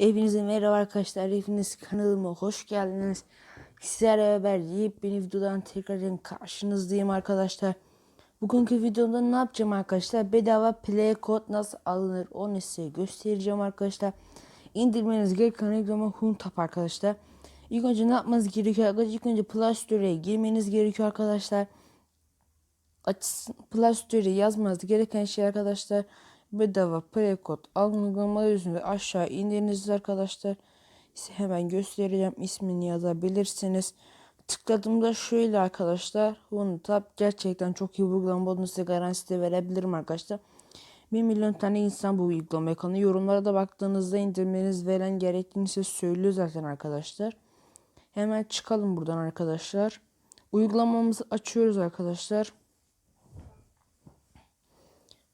Hepinize merhaba arkadaşlar. Hepiniz kanalıma hoş geldiniz. Sizlerle beraber yepyeni videodan tekrardan karşınızdayım arkadaşlar. Bugünkü videomda ne yapacağım arkadaşlar? Bedava play kod nasıl alınır onu size göstereceğim arkadaşlar. İndirmeniz gereken uygulama Huntap arkadaşlar. İlk önce ne yapmanız gerekiyor arkadaşlar? İlk önce Play Store'ya girmeniz gerekiyor arkadaşlar. Play Store'ya yazmanız gereken şey arkadaşlar bedava play kod alın uygulamalıyorsunuz ve aşağı indiğinizde arkadaşlar size hemen göstereceğim ismini yazabilirsiniz. Tıkladığımda şöyle arkadaşlar tab gerçekten çok iyi bir uygulama olduğunu size garantisi de verebilirim arkadaşlar. 1 milyon tane insan bu uygulamaya kanıyor. Yorumlara da baktığınızda indirmeniz veren gerektiğini size söylüyor zaten arkadaşlar. Hemen çıkalım buradan arkadaşlar. Uygulamamızı açıyoruz arkadaşlar.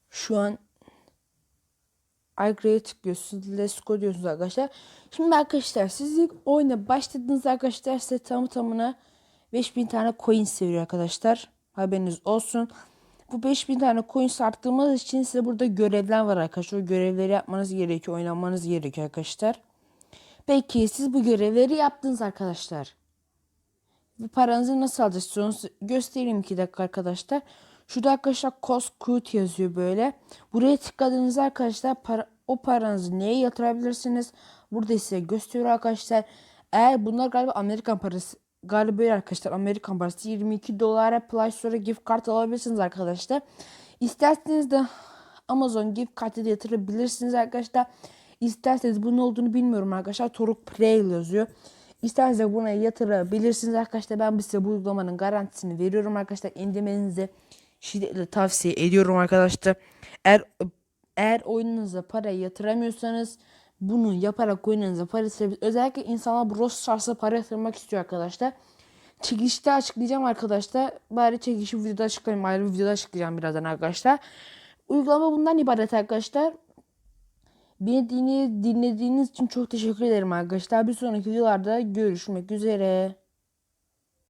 Şu an Agree tıklıyorsunuz. Let's go diyorsunuz arkadaşlar. Şimdi arkadaşlar siz ilk oyuna başladığınız arkadaşlar size tamı tamına 5000 tane coin veriyor arkadaşlar. Haberiniz olsun. Bu 5000 tane coin arttırmanız için size burada görevler var arkadaşlar. O görevleri yapmanız gerekiyor. Oynanmanız gerekiyor arkadaşlar. Peki siz bu görevleri yaptınız arkadaşlar. Bu paranızı nasıl alacaksınız? Göstereyim 2 dakika arkadaşlar. Şurada arkadaşlar cost quote yazıyor böyle. Buraya tıkladığınızda arkadaşlar para, o paranızı neye yatırabilirsiniz? Burada size gösteriyor arkadaşlar. Eğer bunlar galiba Amerikan parası galiba böyle arkadaşlar Amerikan parası 22 dolara Play Store gift card alabilirsiniz arkadaşlar. İsterseniz de Amazon gift kartı da yatırabilirsiniz arkadaşlar. İsterseniz bunun olduğunu bilmiyorum arkadaşlar. Toruk Play yazıyor. İsterseniz buna yatırabilirsiniz arkadaşlar. Ben size bu uygulamanın garantisini veriyorum arkadaşlar. İndirmenizi şiddetle tavsiye ediyorum arkadaşlar. Eğer eğer oyununuza para yatıramıyorsanız bunu yaparak oyununuza para yatırabilirsiniz. Özellikle insanlar Brawl Stars'a para yatırmak istiyor arkadaşlar. Çekişte açıklayacağım arkadaşlar. Bari çekişi videoda açıklayayım. Ayrı bir videoda açıklayacağım birazdan arkadaşlar. Uygulama bundan ibaret arkadaşlar. Beni dinlediğiniz için çok teşekkür ederim arkadaşlar. Bir sonraki videolarda görüşmek üzere.